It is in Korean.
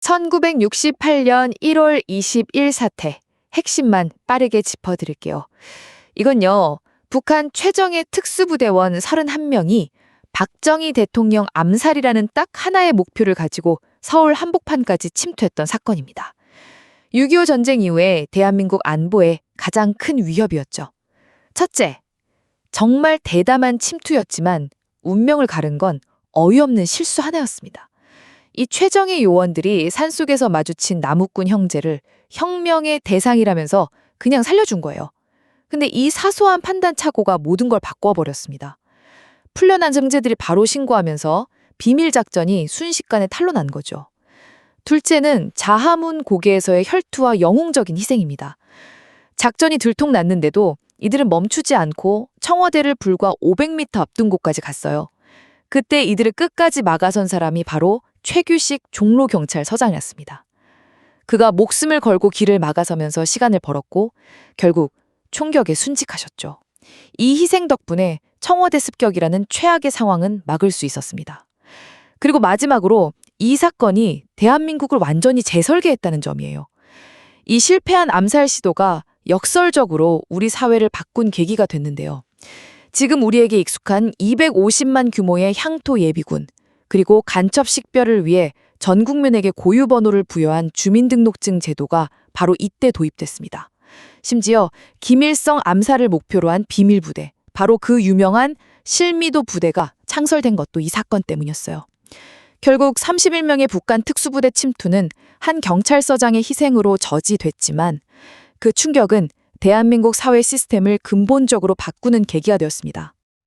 1968년 1월 20일 사태. 핵심만 빠르게 짚어드릴게요. 이건요, 북한 최정예 특수부대원 31명이 박정희 대통령 암살이라는 딱 하나의 목표를 가지고 서울 한복판까지 침투했던 사건입니다. 6.25 전쟁 이후에 대한민국 안보에 가장 큰 위협이었죠. 첫째, 정말 대담한 침투였지만 운명을 가른 건 어이없는 실수 하나였습니다. 이 최정예 요원들이 산속에서 마주친 나무꾼 형제를 혁명의 대상이라면서 그냥 살려준 거예요. 근데 이 사소한 판단 착오가 모든 걸 바꿔버렸습니다. 풀려난 형제들이 바로 신고하면서 비밀 작전이 순식간에 탄로난 거죠. 둘째는 자하문 고개에서의 혈투와 영웅적인 희생입니다. 작전이 들통났는데도 이들은 멈추지 않고 청와대를 불과 500m 앞둔 곳까지 갔어요. 그때 이들을 끝까지 막아선 사람이 바로 최규식 종로경찰서장이었습니다. 그가 목숨을 걸고 길을 막아서면서 시간을 벌었고 결국 총격에 순직하셨죠. 이 희생 덕분에 청와대 습격이라는 최악의 상황은 막을 수 있었습니다. 그리고 마지막으로 이 사건이 대한민국을 완전히 재설계했다는 점이에요. 이 실패한 암살 시도가 역설적으로 우리 사회를 바꾼 계기가 됐는데요. 지금 우리에게 익숙한 250만 규모의 향토 예비군, 그리고 간첩 식별을 위해 전 국민에게 고유 번호를 부여한 주민등록증 제도가 바로 이때 도입됐습니다. 심지어 김일성 암살을 목표로 한 비밀부대, 바로 그 유명한 실미도 부대가 창설된 것도 이 사건 때문이었어요. 결국 31명의 북한 특수부대 침투는 한 경찰서장의 희생으로 저지됐지만 그 충격은 대한민국 사회 시스템을 근본적으로 바꾸는 계기가 되었습니다.